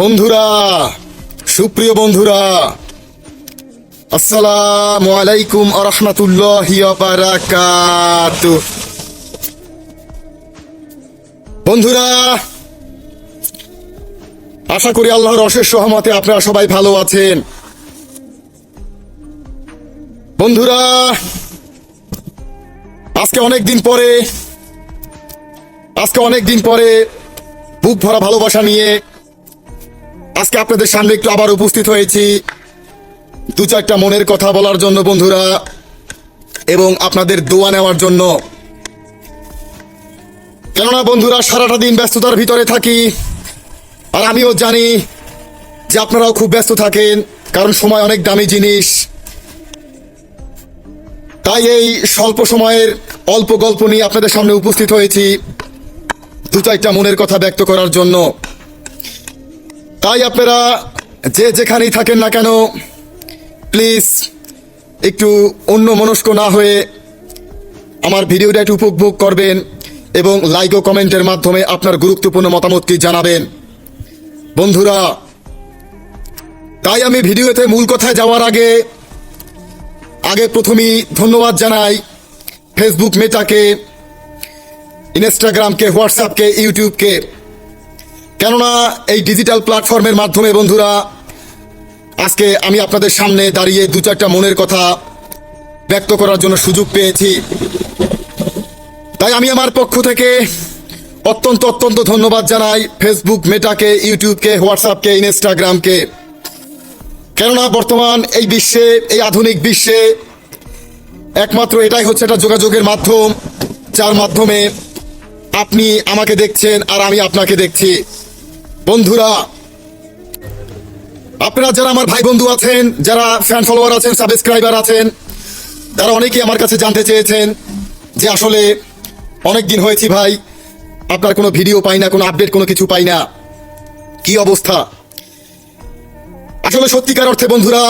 বন্ধুরা, সুপ্রিয় বন্ধুরা, আসসালামু আলাইকুম আরহামাতুল্লাহি বন্ধুরা, আশা করি আল্লাহর অশেষ সহমতে আপনারা সবাই ভালো আছেন। বন্ধুরা, আজকে অনেক দিন পরে, আজকে অনেক দিন পরে বুক ভরা ভালোবাসা নিয়ে আজকে আপনাদের সামনে একটু আবার উপস্থিত হয়েছি। দু চারটা মনের কথা বলার জন্য, বন্ধুরা, এবং আপনাদের দোয়া নেওয়ার জন্য। কেননা, বন্ধুরা, সারাটা দিন ব্যস্ততার ভিতরে থাকি, আর আমিও জানি যে আপনারাও খুব ব্যস্ত থাকেন, কারণ সময় অনেক দামি জিনিস। তাই এই স্বল্প সময়ের অল্প গল্প নিয়ে আপনাদের সামনে উপস্থিত হয়েছি। দু চারটা মনের কথা ব্যক্ত করার জন্য। তাই আপনারা যে যেখানেই থাকেন না কেন প্লিজ একটু অন্য মনস্ক না হয়ে আমার ভিডিওটা একটু উপভোগ করবেন এবং লাইক ও কমেন্টের মাধ্যমে আপনার গুরুত্বপূর্ণ মতামতটি জানাবেন। বন্ধুরা, তাই আমি ভিডিওতে মূল কথায় যাওয়ার আগে আগে প্রথমেই ধন্যবাদ জানাই ফেসবুক মেটাকে ইনস্টাগ্রামকে হোয়াটসঅ্যাপকে ইউটিউবকে কেননা এই ডিজিটাল প্ল্যাটফর্মের মাধ্যমে বন্ধুরা, আজকে আমি আপনাদের সামনে দাঁড়িয়ে দু চারটা মনের কথা ব্যক্ত করার জন্য সুযোগ পেয়েছি। তাই আমি আমার পক্ষ থেকে অত্যন্ত অত্যন্ত ধন্যবাদ জানাই ফেসবুক মেটাকে ইউটিউবকে হোয়াটসঅ্যাপকে ইনস্টাগ্রামকে কেননা বর্তমান এই বিশ্বে, এই আধুনিক বিশ্বে একমাত্র এটাই হচ্ছে একটা যোগাযোগের মাধ্যম, যার মাধ্যমে আপনি আমাকে দেখছেন আর আমি আপনাকে দেখছি। বন্ধুরা, আপনারা যারা আমার ভাই বন্ধু আছেন, যারা ফ্যান ফলোয়ার আছেন সাবস্ক্রাইবার আছেন, তারা অনেকেই আমার কাছে জানতে চেয়েছেন যে আসলে অনেক দিন হয়েছি ভাই, আপনার কোনো ভিডিও পাই না, কোনো আপডেট কোনো কিছু পাই না। কি অবস্থা? আসলে সত্যিকার অর্থে বন্ধুরা,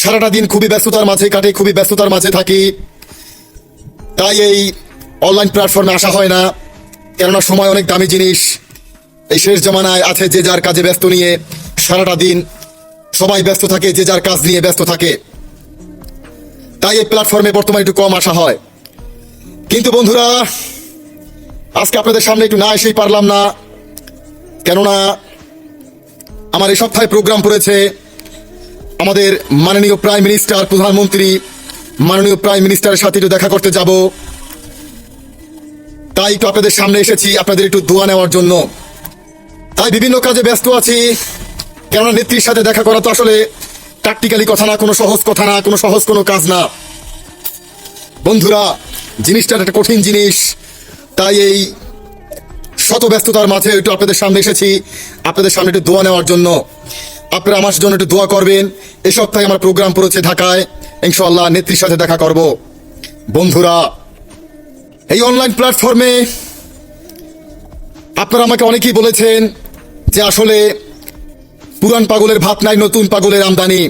সারাটা দিন খুবই ব্যস্ততার মাঝে কাটে, খুবই ব্যস্ততার মাঝে থাকি। তাই এই অনলাইন প্ল্যাটফর্মে আসা হয় না, কেননা সময় অনেক দামি জিনিস। এই শেষ জমানায় আছে যে যার কাজে ব্যস্ত নিয়ে সারাটা দিন সবাই ব্যস্ত থাকে, যে যার কাজ নিয়ে ব্যস্ত থাকে। তাই এই প্ল্যাটফর্মে বর্তমানে একটু কম আসা হয়। কিন্তু বন্ধুরা, আজকে আপনাদের সামনে একটু না এসেই পারলাম না। কেননা আমার এই সপ্তাহে প্রোগ্রাম পড়েছে আমাদের মাননীয় প্রাইম মিনিস্টার প্রধানমন্ত্রী, মাননীয় প্রাইম মিনিস্টারের সাথে একটু দেখা করতে যাব। তাই একটু আপনাদের সামনে এসেছি, আপনাদের একটু দোয়া নেওয়ার জন্য। তাই বিভিন্ন কাজে ব্যস্ত আছি। কেননা নেত্রীর সাথে দেখা করা তো আসলে প্র্যাকটিক্যালি কথা না, কোনো সহজ কথা না, কোনো সহজ কোনো কাজ না। বন্ধুরা, জিনিসটা একটা কঠিন জিনিস। তাই এই শত ব্যস্ততার মাঝে একটু আপনাদের সামনে এসেছি। আপনাদের সামনে একটু দোয়া নেওয়ার জন্য। আপনারা আমার জন্য একটু দোয়া করবেন। এই সপ্তাহে আমার প্রোগ্রাম পড়েছে ঢাকায়। ইনশাল্লাহ নেত্রীর সাথে দেখা করব। বন্ধুরা, এই অনলাইন প্ল্যাটফর্মে আপনারা আমাকে অনেকেই বলেছেন যে আসলে পুরান পাগলের ভাত নাই, নতুন পাগলের আমদানি।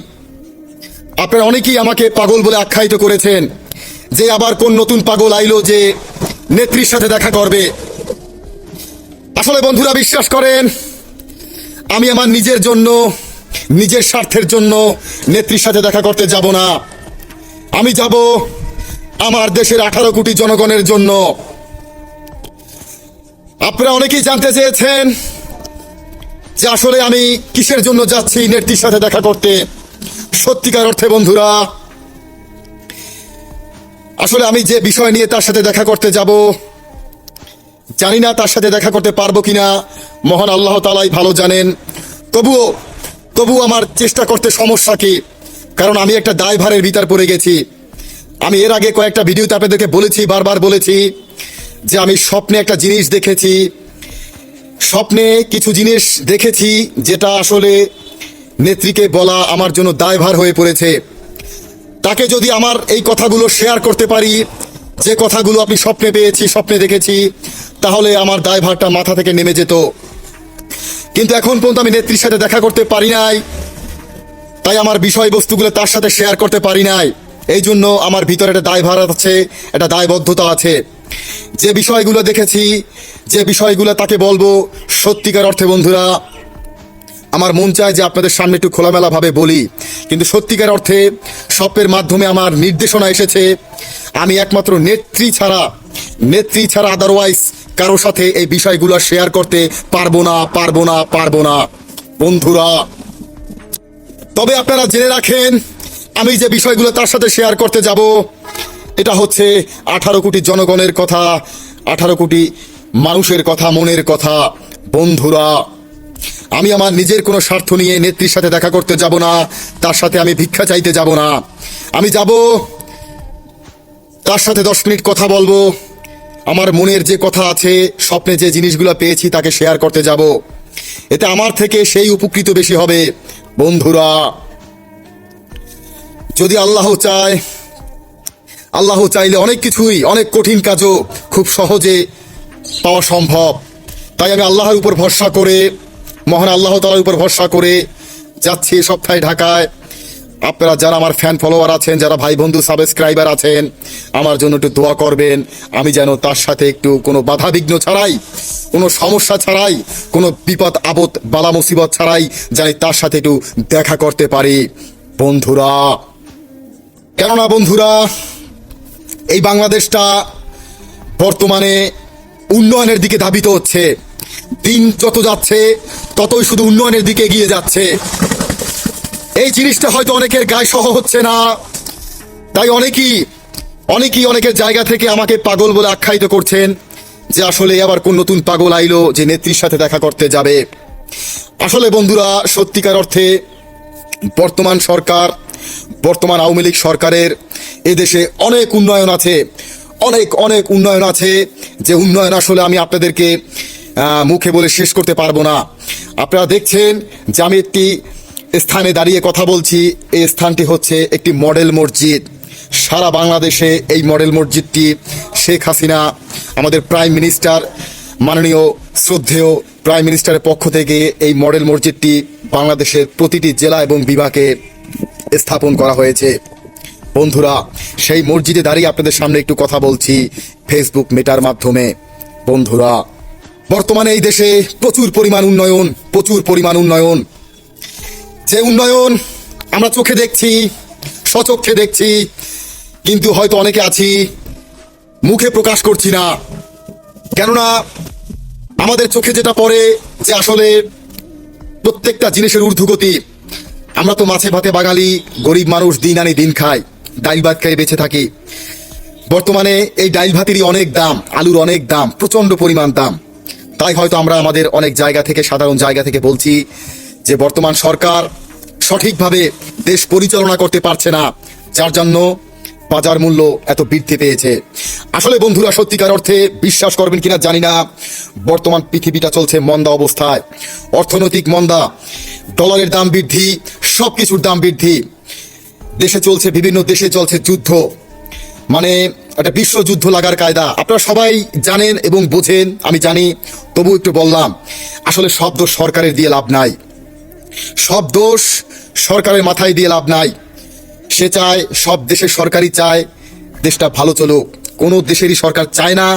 আপনারা অনেকেই আমাকে পাগল বলে আখ্যায়িত করেছেন যে আবার কোন নতুন পাগল আইলো যে নেত্রীর সাথে দেখা করবে। আসলে বন্ধুরা, বিশ্বাস করেন, আমি আমার নিজের জন্য, নিজের স্বার্থের জন্য নেত্রীর সাথে দেখা করতে যাব না। আমি যাব আমার দেশের আঠারো কোটি জনগণের জন্য। আপনারা অনেকেই জানতে চেয়েছেন যে আসলে আমি কিসের জন্য যাচ্ছি নেত্রীর সাথে দেখা করতে? সত্যিকার অর্থে, বন্ধুরা, আসলে আমি যে বিষয় নিয়ে তার সাথে দেখা করতে যাব, জানি না তার সাথে দেখা করতে পারব কিনা। মহান আল্লাহ তালাই ভালো জানেন। তবুও তবুও আমার চেষ্টা করতে সমস্যা কি? কারণ আমি একটা দায়ভারের ভিতর পড়ে গেছি। আমি এর আগে কয়েকটা ভিডিওতে আপনাদেরকে বলেছি, বারবার বলেছি যে আমি স্বপ্নে একটা জিনিস দেখেছি। স্বপ্নে কিছু জিনিস দেখেছি যেটা আসলে নেত্রীকে বলা আমার জন্য দায়ভার হয়ে পড়েছে। তাকে যদি আমার এই কথাগুলো শেয়ার করতে পারি, যে কথাগুলো আপনি স্বপ্নে পেয়েছি, স্বপ্নে দেখেছি, তাহলে আমার দায়ভারটা মাথা থেকে নেমে যেত। কিন্তু এখন পর্যন্ত আমি নেত্রীর সাথে দেখা করতে পারি নাই, তাই আমার বিষয়বস্তুগুলো তার সাথে শেয়ার করতে পারি নাই। এই জন্য আমার ভিতরে একটা দায়ভার আছে, একটা দায়বদ্ধতা আছে। যে বিষয়গুলো দেখেছি, যে বিষয়গুলো তাকে বলব সত্যিকার অর্থে বন্ধুরা, আমার মন চায় যে আপনাদের সামনে একটু খোলামেলাভাবে বলি। কিন্তু সত্যিকার অর্থে স্বপ্নের মাধ্যমে আমার নির্দেশনা এসেছে, আমি একমাত্র নেত্রী ছাড়া নেত্রী ছাড়া আদারওয়াইজ কারও সাথে এই বিষয়গুলো শেয়ার করতে পারব না পারব না পারব না। বন্ধুরা, তবে আপনারা জেনে রাখেন, আমি যে বিষয়গুলো তার সাথে শেয়ার করতে যাব এটা হচ্ছে আঠারো কোটি জনগণের কথা, আঠারো কোটি মানুষের কথা, মনের কথা। বন্ধুরা, আমি আমার নিজের কোনো স্বার্থ নিয়ে নেত্রীর সাথে দেখা করতে যাব না, তার সাথে আমি ভিক্ষা চাইতে যাব না। আমি যাব, তার সাথে দশ মিনিট কথা বলব, আমার মনের যে কথা আছে, স্বপ্নে যে জিনিসগুলো পেয়েছি তাকে শেয়ার করতে যাব। এতে আমার থেকে সেই উপকৃত বেশি হবে। বন্ধুরা, যদি আল্লাহ চায় আল্লাহ চাইলে অনেক কিছুই, অনেক কঠিন কাজও খুব সহজে পাওয়া সম্ভব। তাই আমি আল্লাহর উপর ভরসা করে, মহান আল্লাহ তালার উপর ভরসা করে যাচ্ছি সপ্তাহে ঢাকায়। আপনারা যারা আমার ফ্যান ফলোয়ার আছেন, যারা ভাই বন্ধু সাবস্ক্রাইবার আছেন, আমার জন্য একটু দোয়া করবেন। আমি যেন তার সাথে একটু কোনো বাধা বিঘ্ন ছাড়াই, কোনো সমস্যা ছাড়াই, কোনো বিপদ, আপদ, বালা মুসিবত ছাড়াই জানি তার সাথে একটু দেখা করতে পারি। বন্ধুরা, কেননা বন্ধুরা এই বাংলাদেশটা বর্তমানে উন্নয়নের দিকে ধাবিত হচ্ছে। দিন যত যাচ্ছে, ততই শুধু উন্নয়নের দিকে এগিয়ে যাচ্ছে। এই জিনিসটা হয়তো অনেকের গায়ে সহ হচ্ছে না। তাই অনেকেই অনেকেই অনেকের জায়গা থেকে আমাকে পাগল বলে আখ্যায়িত করছেন যে আসলে আবার কোন নতুন পাগল আইলো যে নেত্রীর সাথে দেখা করতে যাবে। আসলে বন্ধুরা, সত্যিকার অর্থে বর্তমান সরকার বর্তমান আওয়ামী লীগ সরকারের এদেশে অনেক উন্নয়ন আছে, অনেক অনেক উন্নয়ন আছে। যে উন্নয়ন আসলে আমি আপনাদেরকে মুখে বলে শেষ করতে পারব না। আপনারা দেখছেন যে আমি একটি স্থানে দাঁড়িয়ে কথা বলছি। এই স্থানটি হচ্ছে একটি মডেল মসজিদ। সারা বাংলাদেশে এই মডেল মসজিদটি শেখ হাসিনা, আমাদের প্রাইম মিনিস্টার, মাননীয় শ্রদ্ধেয় প্রাইম মিনিস্টারের পক্ষ থেকে এই মডেল মসজিদটি বাংলাদেশের প্রতিটি জেলা এবং বিভাগে স্থাপন করা হয়েছে। বন্ধুরা, সেই মসজিদে দাঁড়িয়ে আপনাদের সামনে একটু কথা বলছি ফেসবুক মেটার মাধ্যমে। বন্ধুরা, বর্তমানে এই দেশে প্রচুর পরিমাণ উন্নয়ন, প্রচুর পরিমাণ উন্নয়ন। যে উন্নয়ন আমরা চোখে দেখছি সচক্ষে দেখছি, কিন্তু হয়তো অনেকে আছি মুখে প্রকাশ করছি না। কেননা আমাদের চোখে যেটা পড়ে যে আসলে প্রত্যেকটা জিনিসের ঊর্ধ্বগতি। আমরা তো মাছে ভাতে বাঙালি, গরিব মানুষ দিন আনি দিন খাই, ডাইল ভাত খাই বেঁচে থাকি। বর্তমানে এই ডাইল ভাতেরই অনেক দাম, আলুর অনেক দাম, প্রচণ্ড পরিমাণ দাম। তাই হয়তো আমরা আমাদের অনেক জায়গা থেকে, সাধারণ জায়গা থেকে বলছি যে বর্তমান সরকার সঠিকভাবে দেশ পরিচালনা করতে পারছে না, যার জন্য বাজার মূল্য এত বৃদ্ধি পেয়েছে। আসলে বন্ধুরা, সত্যিকার অর্থে বিশ্বাস করবেন কিনা জানি না। বর্তমান পৃথিবীটা চলছে মন্দা অবস্থায়। অর্থনৈতিক মন্দা, ডলারের দাম বৃদ্ধি সব কিছুর দাম বৃদ্ধি। দেশে চলছে, বিভিন্ন দেশে চলছে যুদ্ধ। মানে একটা বিশ্বযুদ্ধ লাগার কায়দা। আপনারা সবাই জানেন এবং বোঝেন, আমি জানি তবু একটু বললাম, আসলে সব দোষ সরকারের দিয়ে লাভ নাই। সব দোষ সরকারের মাথায় দিয়ে লাভ নাই। সে চায়, সব দেশের সরকারই চায়, দেশটা ভালো চলুক। কোনো দেশেরই সরকার চায় না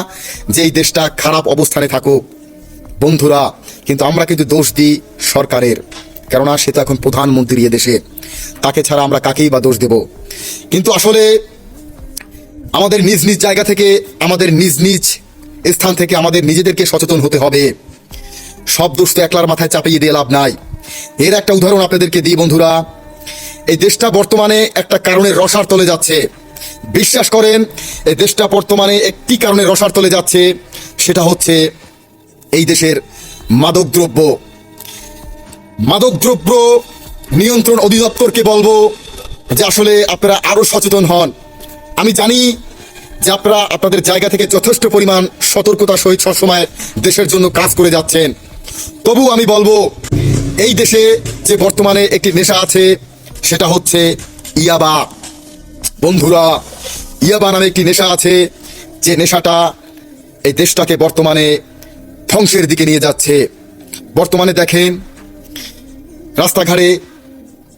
যে এই দেশটা খারাপ অবস্থানে থাকুক। বন্ধুরা, কিন্তু আমরা কিন্তু দোষ দিই সরকারের, কেননা সে তো এখন প্রধানমন্ত্রী এ দেশে। তাকে ছাড়া আমরা কাকেই বা দোষ দেব? কিন্তু আসলে আমাদের নিজ নিজ জায়গা থেকে, আমাদের নিজ নিজ স্থান থেকে আমাদের নিজেদেরকে সচেতন হতে হবে। সব দোষ তো একলার মাথায় চাপিয়ে দিয়ে লাভ নাই। এর একটা উদাহরণ আপনাদেরকে দিই বন্ধুরা। এই দেশটা বর্তমানে একটা কারণে রসার তলে যাচ্ছে। বিশ্বাস করেন, এই দেশটা বর্তমানে একটি কারণে রসার তলে যাচ্ছে, সেটা হচ্ছে এই দেশের মাদকদ্রব্য। মাদকদ্রব্য নিয়ন্ত্রণ অধিদপ্তরকে বলব যে আসলে আপনারা আরও সচেতন হন। আমি জানি যে আপনারা আপনাদের জায়গা থেকে যথেষ্ট পরিমাণ সতর্কতা সহিত সবসময় দেশের জন্য কাজ করে যাচ্ছেন। তবু আমি বলব, এই দেশে যে বর্তমানে একটি নেশা আছে সেটা হচ্ছে ইয়াবা। বন্ধুরা, ইয়াবা নামে একটি নেশা আছে, যে নেশাটা এই দেশটাকে বর্তমানে ধ্বংসের দিকে নিয়ে যাচ্ছে। বর্তমানে দেখেন, রাস্তাঘাটে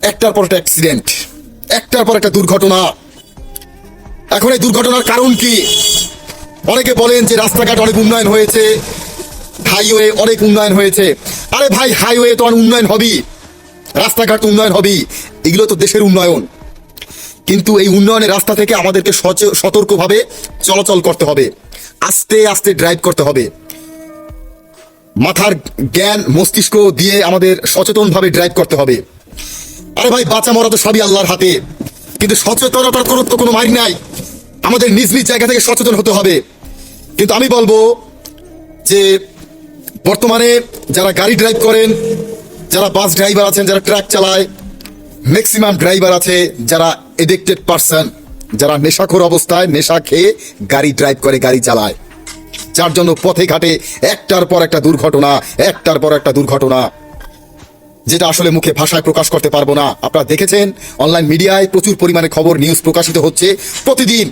একটার পর একটা অ্যাক্সিডেন্ট একটার পর একটা দুর্ঘটনা। এখন এই দুর্ঘটনার কারণ কি? অনেকে বলেন যে রাস্তাঘাট অনেক উন্নয়ন হয়েছে, হাইওয়ে অনেক উন্নয়ন হয়েছে। আরে ভাই, হাইওয়ে তো অনেক উন্নয়ন হবেই। রাস্তাঘাট উন্নয়ন হবে এগুলো তো দেশের উন্নয়ন। কিন্তু এই উন্নয়নের রাস্তা থেকে আমাদেরকে সতর্কভাবে চলাচল করতে হবে। আস্তে আস্তে ড্রাইভ করতে হবে। মাথার জ্ঞান, মস্তিষ্ক দিয়ে আমাদের সচেতনভাবে ড্রাইভ করতে হবে। আরে ভাই, বাঁচা মরা তো সবই আল্লাহর হাতে। কিন্তু সচেতনতার কোনো তো কোনো মারি নাই। আমাদের নিজ নিজ জায়গা থেকে সচেতন হতে হবে। কিন্তু আমি বলব যে, বর্তমানে যারা গাড়ি ড্রাইভ করেন, যারা বাস ড্রাইভার আছেন, যারা ট্রাক চালায় ম্যাক্সিমাম ড্রাইভার আছে যারা এডিক্টেড পার্সন যারা নেশাখোর অবস্থায় নেশা খেয়ে গাড়ি ড্রাইভ করে, গাড়ি চালায়। যার জন্য পথে ঘাটে একটার পর একটা দুর্ঘটনা, একটার পর একটা দুর্ঘটনা, যেটা আসলে মুখে ভাষায় প্রকাশ করতে পারব না। আপনারা দেখেছেন অনলাইন মিডিয়ায় প্রচুর পরিমাণে খবর নিউজ প্রকাশিত হচ্ছে। প্রতিদিন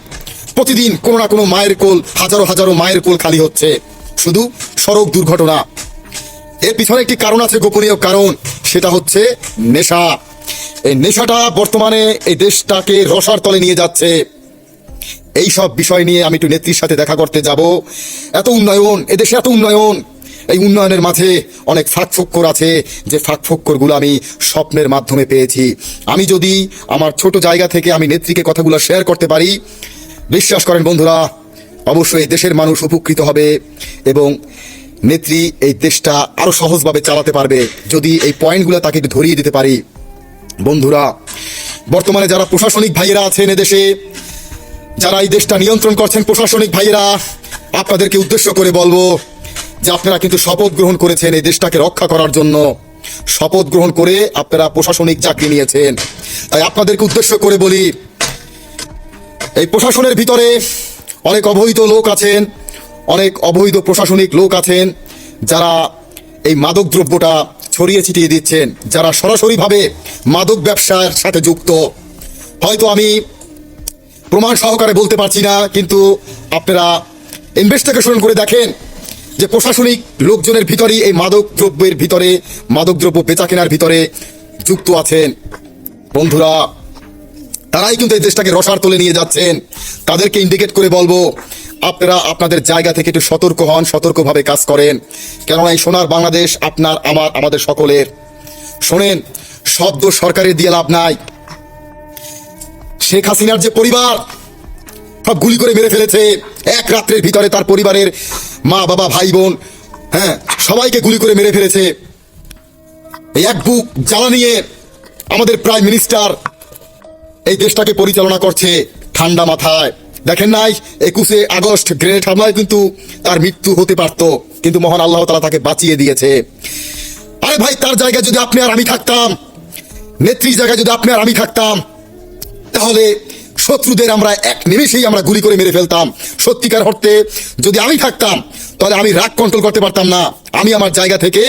প্রতিদিন কোনো না কোনো মায়ের কোল, হাজারো হাজারো মায়ের কোল খালি হচ্ছে। শুধু সড়ক দুর্ঘটনা। এর পিছনে একটি কারণ আছে গোপনীয় কারণ, সেটা হচ্ছে নেশা। এই নেশাটা বর্তমানে এই দেশটাকে রসার তলে নিয়ে যাচ্ছে। এই সব বিষয় নিয়ে আমি একটু নেত্রীর সাথে দেখা করতে যাব। এত উন্নয়ন এদেশে এত উন্নয়ন। এই উন্নয়নের মাঝে অনেক ফাঁক ফক্কর আছে। যে ফাঁক ফক্করগুলো আমি স্বপ্নের মাধ্যমে পেয়েছি। আমি যদি আমার ছোট জায়গা থেকে আমি নেত্রীকে কথাগুলো শেয়ার করতে পারি, বিশ্বাস করেন বন্ধুরা, অবশ্যই দেশের মানুষ উপকৃত হবে এবং নেত্রী এই দেশটা আরও সহজভাবে চালাতে পারবে। যদি এই পয়েন্টগুলো তাকে একটু ধরিয়ে দিতে পারি। বন্ধুরা, বর্তমানে যারা প্রশাসনিক ভাইয়েরা আছেন এদেশে, যারা এই দেশটা নিয়ন্ত্রণ করছেন প্রশাসনিক ভাইয়েরা, আপনাদেরকে উদ্দেশ্য করে বলব যে আপনারা কিন্তু শপথ গ্রহণ করেছেন এই দেশটাকে রক্ষা করার জন্য। শপথ গ্রহণ করে আপনারা প্রশাসনিক চাকরি নিয়েছেন। তাই আপনাদেরকে উদ্দেশ্য করে বলি, এই প্রশাসনের ভিতরে অনেক অবৈধ লোক আছেন, অনেক অবৈধ প্রশাসনিক লোক আছেন, যারা এই মাদক দ্রব্যটা ছড়িয়ে ছিটিয়ে দিচ্ছেন, যারা সরাসরিভাবে মাদক ব্যবসার সাথে যুক্ত। হয়তো আমি প্রমাণ সহকারে বলতে পারছি না, কিন্তু আপনারা ইনভেস্টিগেশন করে দেখেন যে প্রশাসনিক লোকজনের ভিতরেই এই মাদক দ্রব্যের ভিতরে, মাদক দ্রব্য বেচা কেনার ভিতরে যুক্ত আছেন। বন্ধুরা, তারাই কিন্তু এই দেশটাকে রসার তুলে নিয়ে যাচ্ছেন। তাদেরকে ইন্ডিকেট করে বলব আপনারা আপনাদের জায়গা থেকে একটু সতর্ক হন, সতর্কভাবে কাজ করেন। কেননা এই সোনার বাংলাদেশ আপনার, আমার, আমাদের সকলের। শোনেন, শব্দ সরকারের দিয়ে লাভ নাই। শেখ হাসিনার যে পরিবার, সব গুলি করে মেরে ফেলেছে। এক রাত্রের ভিতরে তার পরিবারের মা, বাবা, ভাই, বোন হ্যাঁ সবাইকে গুলি করে মেরে ফেলেছে। এই এক বুক জ্বালা নিয়ে আমাদের প্রাইম মিনিস্টার এই দেশটাকে পরিচালনা করছে ঠান্ডা মাথায়। দেখেন নাই, একুশে আগস্ট গ্রেনেড হামলায় কিন্তু তার মৃত্যু হতে পারত, কিন্তু মহান আল্লাহ তালা তাকে বাঁচিয়ে দিয়েছে। আরে ভাই, তার জায়গায় যদি আপনি আর আমি থাকতাম, নেত্রীর জায়গায় যদি আপনি আর আমি থাকতাম, তাহলে শত্রুদের আমরা এক নিমেষেই আমরা গুলি করে মেরে ফেলতাম। সত্যিকার অর্থে যদি আমি থাকতাম, তাহলে আমি রাগ কন্ট্রোল করতে পারতাম না। আমি আমার জায়গা থেকে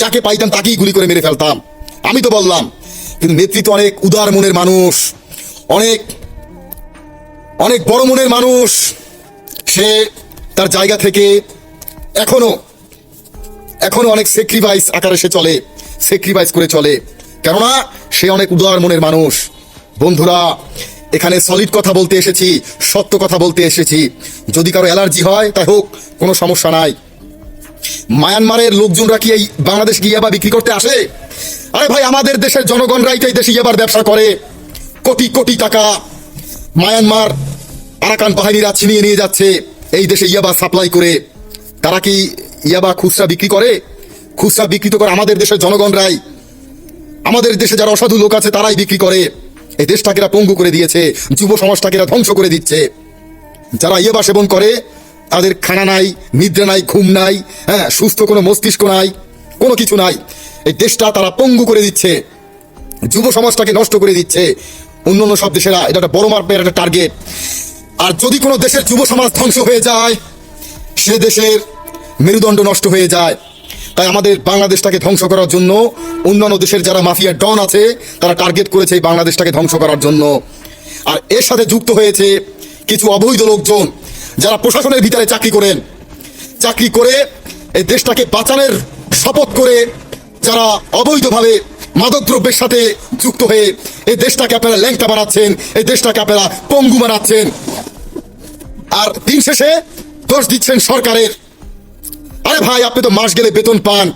যাকে পাইতাম তাকেই গুলি করে মেরে ফেলতাম। আমি তো বললাম, কিন্তু নেতৃত্ব অনেক উদার মনের মানুষ, অনেক অনেক বড় মনের মানুষ, সে তার জায়গা থেকে এখনও এখনও অনেক স্যাক্রিফাইস আকারে সে চলে স্যাক্রিফাইস করে চলে। কেননা, সে অনেক উদার মনের মানুষ। বন্ধুরা, এখানে সলিড কথা বলতে এসেছি, সত্য কথা বলতে এসেছি। যদি কারও অ্যালার্জি হয়, তাই হোক, কোনো সমস্যা নাই। মায়ানমারের লোকজনরা কি এই বাংলাদেশ গিয়ে ইয়াবা বিক্রি করতে আসে? আরে ভাই, আমাদের দেশের জনগণরাই তো এই দেশে ইয়াবার ব্যবসা করে। কোটি কোটি টাকা মায়ানমার আরাকান বাহিনীরা ছিনিয়ে নিয়ে যাচ্ছে এই দেশে ইয়াবা সাপ্লাই করে। তারা কি ইয়াবা খুচরা বিক্রি করে? খুচরা বিক্রি করে আমাদের দেশের জনগণরাই। আমাদের দেশে যারা অসাধু লোক আছে, তারাই বিক্রি করে। এই দেশটাকে এরা পঙ্গু করে দিয়েছে, যুব সমাজটাকে এরা ধ্বংস করে দিচ্ছে। যারা ইয়েবা সেবন করে, তাদের খানা নাই, নিদ্রা নাই, ঘুম নাই হ্যাঁ সুস্থ কোনো মস্তিষ্ক নাই, কোনো কিছু নাই। এই দেশটা তারা পঙ্গু করে দিচ্ছে। যুব সমাজটাকে নষ্ট করে দিচ্ছে। অন্য অন্য সব দেশেরা এটা একটা বড় মাপের একটা টার্গেট আর যদি কোনো দেশের যুব সমাজ ধ্বংস হয়ে যায়, সে দেশের মেরুদণ্ড নষ্ট হয়ে যায়। তাই আমাদের বাংলাদেশটাকে ধ্বংস করার জন্য, অন্যান্য দেশের যারা মাফিয়া ডন আছে, তারা টার্গেট করেছে এই বাংলাদেশটাকে ধ্বংস করার জন্য। আর এর সাথে যুক্ত হয়েছে কিছু অবৈধ লোকজন, যারা প্রশাসনের ভিতরে চাকরি করেন। চাকরি করে এই দেশটাকে বাঁচানোর শপথ করে যারা অবৈধভাবে মাদকদ্রব্যের সাথে যুক্ত হয়ে এই দেশটাকে আপনারা ল্যাংটা বানাচ্ছেন, এই দেশটাকে আপনারা পঙ্গু বানাচ্ছেন। আর দিন শেষে দোষ দিচ্ছেন সরকারের। আরে ভাই, আপনি তো মাস গেলে বেতন পান।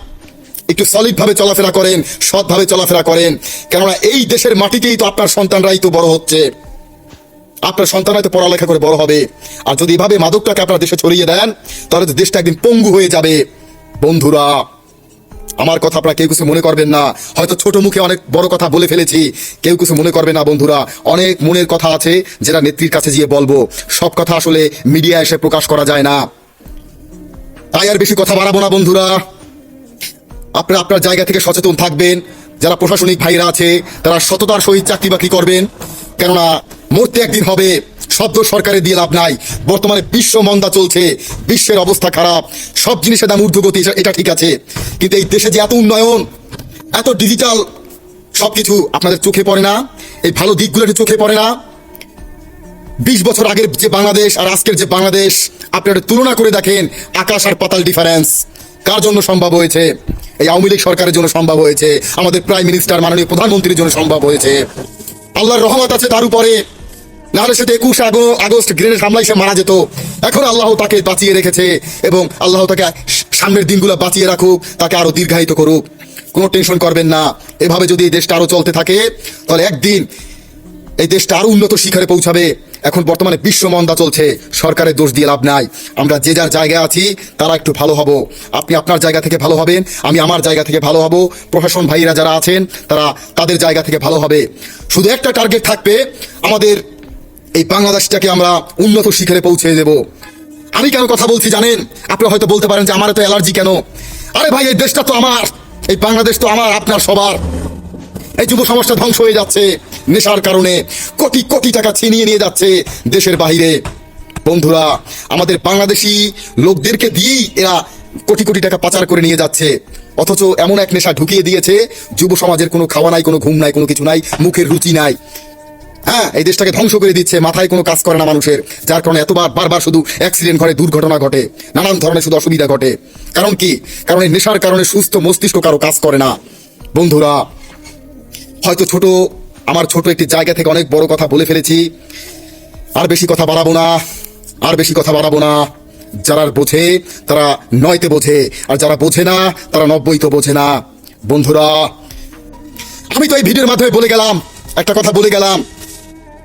একটু সলিড ভাবে চলাফেরা করেন, সৎভাবে চলাফেরা করেন। কেননা এই দেশের মাটিতেই তো আপনার সন্তানরাই তো বড় হচ্ছে। আপনার সন্তান তো পড়ালেখা করে বড় হবে। আর যদি এভাবে মাদকটাকে আপনার দেশে ছড়িয়ে দেন, তাহলে তো দেশটা একদিন পঙ্গু হয়ে যাবে। বন্ধুরা আমার কথা আপনারা কেউ কিছু মনে করবেন না। হয়তো ছোট মুখে অনেক বড় কথা বলে ফেলেছি। কেউ কিছু মনে করবে না, বন্ধুরা। অনেক মনের কথা আছে যেটা নেত্রীর কাছে গিয়ে বলব। সব কথা আসলে মিডিয়া এসে প্রকাশ করা যায় না। তাই আর বেশি কথা বাড়াবো না, বন্ধুরা। আপনারা আপনার জায়গা থেকে সচেতন থাকবেন। যারা প্রশাসনিক ভাইরা আছে, তারা সততার সহিত চাকরি বাকরি করবেন। কেননা মরতে একদিন হবে। শব্দ সরকারে দিয়ে লাভ নাই। বর্তমানে বিশ্ব মন্দা চলছে। বিশ্বের অবস্থা খারাপ। সব জিনিসের দাম ঊর্ধ্বগতি, এটা- ঠিক আছে। কিন্তু এই দেশে যে এত উন্নয়ন, এত ডিজিটাল সবকিছু আপনাদের চোখে পড়ে না। এই ভালো দিকগুলো চোখে পড়ে না। বিশ বছর আগের যে বাংলাদেশ আর আজকের যে বাংলাদেশ আপনারা তুলনা করে দেখেন, আকাশ আর পাতাল ডিফারেন্স কার জন্য সম্ভব হয়েছে? এই আওয়ামী লীগ সরকারের জন্য সম্ভব হয়েছে। আমাদের প্রাইম মিনিস্টার মাননীয় প্রধানমন্ত্রীর জন্য সম্ভব হয়েছে। আল্লাহর রহমত আছে তার উপরে। নাহলে সে একুশ আগস্ট গ্রেনেড হামলায় সে মারা যেত। এখন আল্লাহ তাকে বাঁচিয়ে রেখেছে এবং আল্লাহ তাকে সামনের দিনগুলো বাঁচিয়ে রাখুক, তাকে আরও দীর্ঘায়িত করুক। কোনো টেনশন করবেন না। এভাবে যদি এই দেশটা আরও চলতে থাকে, তাহলে একদিন এই দেশটা আরও উন্নত শিখরে পৌঁছাবে। এখন বর্তমানে বিশ্ব মন্দা চলছে। সরকারের দোষ দিয়ে লাভ নাই। আমরা যে যার জায়গায় আছি, তারা একটু ভালো হব। আপনি আপনার জায়গা থেকে ভালো হবেন, আমি আমার জায়গা থেকে ভালো হব। প্রশাসন ভাইরা যারা আছেন, তারা তাদের জায়গা থেকে ভালো হবে। শুধু একটা টার্গেট থাকবে, আমাদের এই বাংলাদেশটাকে আমরা উন্নত শিখরে পৌঁছে দেব। আমি কেন কথা বলছি জানেন? আপনি হয়তো বলতে পারেন যে আমার তো অ্যালার্জি কেন? আরে ভাই, এই দেশটা তো আমার। এই বাংলাদেশ তো আমার, আপনার সবার। এই যুব সমাজটা ধ্বংস হয়ে যাচ্ছে নেশার কারণে। কোটি কোটি টাকা ছিনিয়ে নিয়ে যাচ্ছে দেশের বাহিরে। বন্ধুরা, আমাদের বাংলাদেশি লোকদেরকে দিয়েই এরা কোটি কোটি টাকা পাচার করে নিয়ে যাচ্ছে। অথচ এমন এক নেশা ঢুকিয়ে দিয়েছে, যুব সমাজের কোনো খাওয়া নাই, কোনো ঘুম নাই, কোনো কিছু নাই, মুখের রুচি নাই। হ্যাঁ এই দেশটাকে ধ্বংস করে দিচ্ছে, মাথায় কোনো কাজ করে না মানুষের, যার কারণে এতবার, বারবার শুধু অ্যাক্সিডেন্ট ঘটে দুর্ঘটনা ঘটে, নানান ধরনের শুধু অসুবিধা ঘটে। কারণ কি? কারণ এই নেশার কারণে সুস্থ মস্তিষ্ক কারও কাজ করে না। বন্ধুরা, হয়তো ছোট, আমার ছোট একটি জায়গা থেকে অনেক বড় কথা বলে ফেলেছি। আর বেশি কথা বাড়াবো না, আর বেশি কথা বাড়াবো না। যারা বোঝে, তারা নয়তে বোঝে, আর যারা বোঝে না, তারা নব্বই তো বোঝে না। বন্ধুরা, আমি তো এই ভিডিওর মাধ্যমে বলে গেলাম, একটা কথা বলে গেলাম।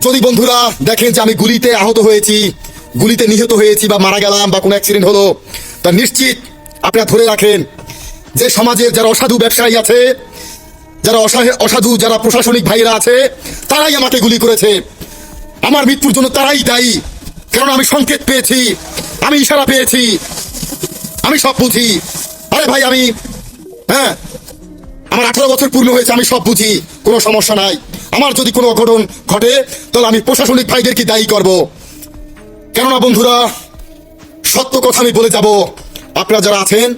যদি বন্ধুরা দেখেন যে আমি গুলিতে আহত হয়েছি, গুলিতে নিহত হয়েছি বা মারা গেলাম বা কোনো অ্যাক্সিডেন্ট হলো, তা নিশ্চিত আপনারা ধরে রাখেন যে সমাজের যারা অসাধু ব্যবসায়ী আছে, যারা অসা- অসাধু যারা প্রশাসনিক ভাইরা আছে, তারাই আমাকে গুলি করেছে। আমার মৃত্যুর জন্য তারাই দায়ী। কারণ আমি সংকেত পেয়েছি, আমি ইশারা পেয়েছি, আমি সব বুঝি। আরে ভাই, আমি হ্যাঁ আমার আঠারো বছর পূর্ণ হয়েছে, আমি সব বুঝি, কোনো সমস্যা নাই। আমার যদি কোনো অঘটন ঘটে, তাহলে আমি প্রশাসনিক ভাইদেরকে দায়ী করব? কেননা বন্ধুরা, সত্য কথা আমি বলে যাব। আপনারা যারা আছেন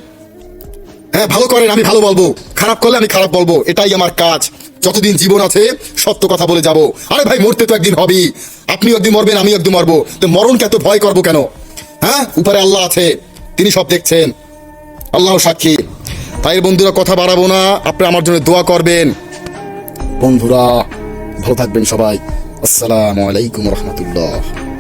হ্যাঁ ভালো করেন, আমি ভালো বলব। খারাপ করলে আমি খারাপ বলব, এটাই আমার কাজ। যতদিন জীবন আছে, সত্য কথা বলে যাব। আরে ভাই, মরতে তো একদিন হবেই। আপনি একদিন মরবেন আমি একদিন মরবো। তো মরণকে এত ভয় করব কেন? হ্যাঁ উপরে আল্লাহ আছে, তিনি সব দেখছেন। আল্লাহ সাক্ষী। তাই বন্ধুরা কথা বাড়াবো না। আপনি আমার জন্য দোয়া করবেন। বন্ধুরা, ভালো থাকবেন সবাই। আসসালামু আলাইকুম রহমতুল্লাহ।